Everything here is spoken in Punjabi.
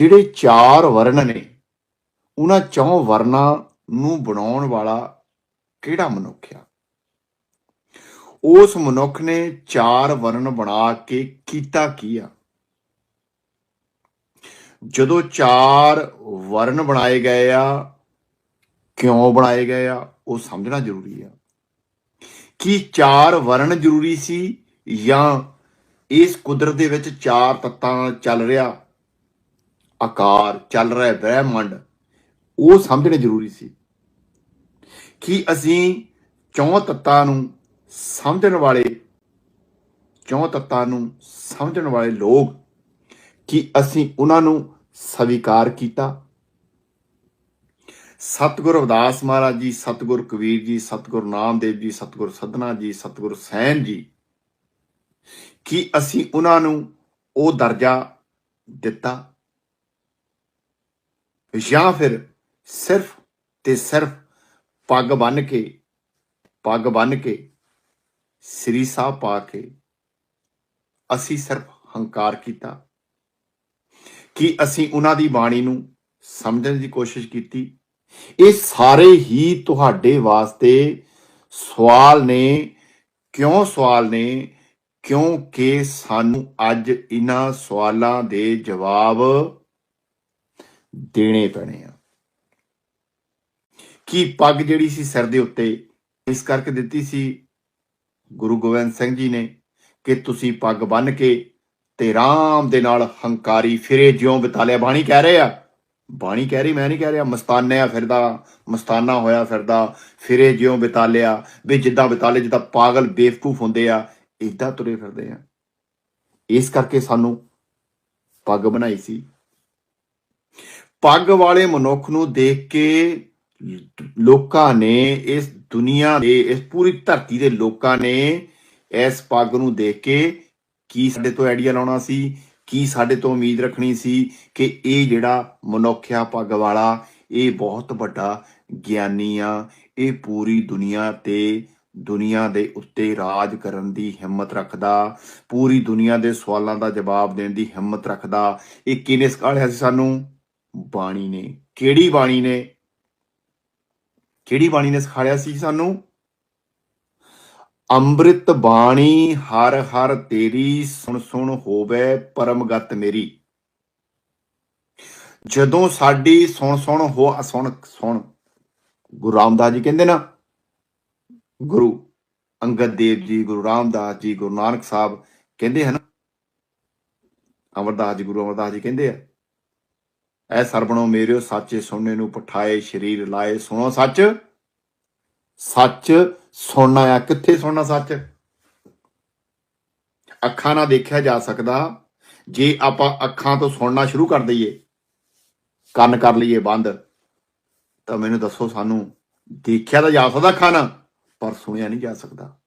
ਜਿਹੜੇ ਚਾਰ ਵਰਣ ਨੇ, ਉਹਨਾਂ ਚੌਂ ਵਰਨਾਂ ਨੂੰ ਬਣਾਉਣ ਵਾਲਾ ਕਿਹੜਾ ਮਨੁੱਖ ਆ? ਉਸ ਮਨੁੱਖ ਨੇ ਚਾਰ ਵਰਣ ਬਣਾ ਕੇ ਕੀਤਾ ਕੀ ਆ? ਜਦੋਂ ਚਾਰ ਵਰਣ ਬਣਾਏ ਗਏ ਆ, ਕਿਉਂ ਬਣਾਏ ਗਏ ਆ, ਉਹ ਸਮਝਣਾ ਜ਼ਰੂਰੀ ਆ। ਕੀ ਚਾਰ ਵਰਣ ਜ਼ਰੂਰੀ ਸੀ ਜਾਂ ਇਸ ਕੁਦਰਤ ਦੇ ਵਿੱਚ ਚਾਰ ਤੱਤਾਂ ਚੱਲ ਰਿਹਾ? ਆਕਾਰ ਚੱਲ ਰਿਹਾ ਬ੍ਰਹਿਮੰਡ, ਉਹ ਸਮਝਣੇ ਜ਼ਰੂਰੀ ਸੀ ਕਿ ਅਸੀਂ ਚੌਂ ਤੱਤਾਂ ਨੂੰ ਸਮਝਣ ਵਾਲੇ, ਚੌਂ ਤੱਤਾਂ ਨੂੰ ਸਮਝਣ ਵਾਲੇ ਲੋਕ ਕਿ ਅਸੀਂ ਉਹਨਾਂ ਨੂੰ ਸਵੀਕਾਰ ਕੀਤਾ। ਸਤਿਗੁਰ ਅਵਦਾਸ ਮਹਾਰਾਜ ਜੀ, ਸਤਿਗੁਰ ਕਬੀਰ ਜੀ, ਸਤਿਗੁਰ ਨਾਮਦੇਵ ਜੀ, ਸਤਿਗੁਰ ਸਦਨਾ ਜੀ, ਸਤਿਗੁਰ ਸੈਨ ਜੀ ਕਿ ਅਸੀਂ ਉਹਨਾਂ ਨੂੰ ਉਹ ਦਰਜਾ ਦਿੱਤਾ। ਜਾਂ ਫਿਰ ਸਿਰਫ ਤੇ ਸਿਰਫ ਪੱਗ ਬੰਨ ਕੇ, ਪੱਗ ਬੰਨ ਕੇ ਸ੍ਰੀ ਸਾਹਿਬ ਪਾ ਕੇ ਅਸੀਂ ਸਿਰਫ ਹੰਕਾਰ ਕੀਤਾ। ਕਿ ਅਸੀਂ ਉਹਨਾਂ ਦੀ ਬਾਣੀ ਨੂੰ ਸਮਝਣ ਦੀ ਕੋਸ਼ਿਸ਼ ਕੀਤੀ। ਇਹ ਸਾਰੇ ਹੀ ਤੁਹਾਡੇ ਵਾਸਤੇ ਸਵਾਲ ਨੇ। ਕਿਉਂ ਸਵਾਲ ਨੇ? ਕਿਉਂਕਿ ਸਾਨੂੰ ਅੱਜ ਇਹਨਾਂ ਸਵਾਲਾਂ ਦੇ ਜਵਾਬ ਦੇਣੇ ਪੈਣੇ ਆ। ਕੀ ਪੱਗ ਜਿਹੜੀ ਸੀ ਸਿਰ ਦੇ ਉੱਤੇ, ਇਸ ਕਰਕੇ ਦਿੱਤੀ ਸੀ? ਗੁਰੂ ਗੋਬਿੰਦ ਸਿੰਘ ਜੀ ਨੇ ਕਿ ਤੁਸੀਂ ਪੱਗ ਬੰਨ ਕੇ ਤੇ ਰਾਮ ਦੇ ਨਾਲ ਹੰਕਾਰੀ ਫਿਰੇ, ਜਿਉਂ ਬਿਤਾਲਿਆ। ਬਾਣੀ ਕਹਿ ਰਹੇ ਆ। ਬਾਣੀ ਕਹਿ ਰਹੀ, ਮੈਂ ਨਹੀਂ ਕਹਿ ਰਿਹਾ। ਮਸਤਾਨਿਆ ਫਿਰਦਾ, ਮਸਤਾਨਾ ਹੋਇਆ ਫਿਰਦਾ, ਫਿਰੇ, ਜਿਉਂ ਬਿਤਾਲਿਆ। ਵੀ ਜਿੱਦਾਂ ਬਿਤਾਲੇ, ਜਿੱਦਾਂ ਪਾਗਲ, ਬੇਵਕੂਫ ਹੁੰਦੇ ਆ ਇਦਾਂ ਤੁਰੇ ਫਿਰਦੇ ਆ। ਇਸ ਕਰਕੇ ਸਾਨੂੰ ਪੱਗ ਬਣਾਈ ਸੀ। ਪੱਗ ਵਾਲੇ ਮਨੁੱਖ ਨੂੰ ਦੇਖ ਕੇ ਲੋਕਾਂ ਨੇ ਇਸ ਦੁਨੀਆ ਦੇ, ਇਸ ਪੂਰੀ ਧਰਤੀ ਦੇ ਲੋਕਾਂ ਨੇ ਇਸ ਪੱਗ ਨੂੰ ਦੇਖ ਕੇ ਕੀ ਸਾਡੇ ਤੋਂ ਆਈਡੀਆ ਲਾਉਣਾ ਸੀ, ਕੀ ਸਾਡੇ ਤੋਂ ਉਮੀਦ ਰੱਖਣੀ ਸੀ ਕਿ ਇਹ ਜਿਹੜਾ ਮਨੁੱਖ ਆ, ਪੱਗ ਵਾਲਾ, ਇਹ ਬਹੁਤ ਵੱਡਾ ਗਿਆਨੀ ਆ। ਇਹ ਪੂਰੀ ਦੁਨੀਆ ਤੇ, ਦੁਨੀਆ ਦੇ ਉੱਤੇ ਰਾਜ ਕਰਨ ਦੀ ਹਿੰਮਤ ਰੱਖਦਾ, ਪੂਰੀ ਦੁਨੀਆ ਦੇ ਸਵਾਲਾਂ ਦਾ ਜਵਾਬ ਦੇਣ ਦੀ ਹਿੰਮਤ ਰੱਖਦਾ। ਇਹ ਕਿਹਨੇ ਸਿਖਾਇਆ ਸੀ ਸਾਨੂੰ? ਬਾਣੀ ਨੇ, ਕਿਹੜੀ ਬਾਣੀ ਨੇ? ਕਿਹੜੀ ਬਾਣੀ ਨੇ ਸਿਖਾਇਆ ਸੀ ਸਾਨੂੰ? ਅੰਮ੍ਰਿਤ ਬਾਣੀ, ਹਰ ਹਰ ਤੇਰੀ ਸੁਣ ਸੁਣ ਹੋਵੇ ਪਰਮਗਤ ਮੇਰੀ। ਜਦੋਂ ਸਾਡੀ ਸੁਣ ਸੁਣ ਹੋ, ਸੁਣ ਸੁਣ, ਗੁਰੂ ਰਾਮਦਾਸ ਜੀ ਕਹਿੰਦੇ ਨਾ, ਗੁਰੂ ਅੰਗਦ ਦੇਵ ਜੀ, ਗੁਰੂ ਰਾਮਦਾਸ ਜੀ, ਗੁਰੂ ਨਾਨਕ ਸਾਹਿਬ ਕਹਿੰਦੇ ਹਨ, ਅਮਰਦਾਸ ਜੀ, ਗੁਰੂ ਅਮਰਦਾਸ ਜੀ ਕਹਿੰਦੇ ਆ ਐ ਸਰਬਣੋ ਮੇਰਿਓ ਸੱਚੇ ਸੁਣਨੇ ਨੂੰ ਪਠਾਏ, ਸ਼ਰੀਰ ਲਾਏ, ਸੁਣੋ ਸੱਚ। ਸੱਚ ਸੁਣਨਾ ਆ, ਕਿੱਥੇ ਸੁਣਨਾ ਸੱਚ? ਅੱਖਾਂ ਨਾਲ ਦੇਖਿਆ ਜਾ ਸਕਦਾ, ਜੇ ਆਪਾਂ ਅੱਖਾਂ ਤੋਂ ਸੁਣਨਾ ਸ਼ੁਰੂ ਕਰ ਦਈਏ, ਕੰਨ ਕਰ ਲਈਏ ਬੰਦ, ਤਾਂ ਮੈਨੂੰ ਦੱਸੋ ਸਾਨੂੰ ਦੇਖਿਆ ਤਾਂ ਜਾ ਸਕਦਾ ਅੱਖਾਂ ਨਾਲ, ਪਰ ਸੁਣਿਆ ਨਹੀਂ ਜਾ ਸਕਦਾ।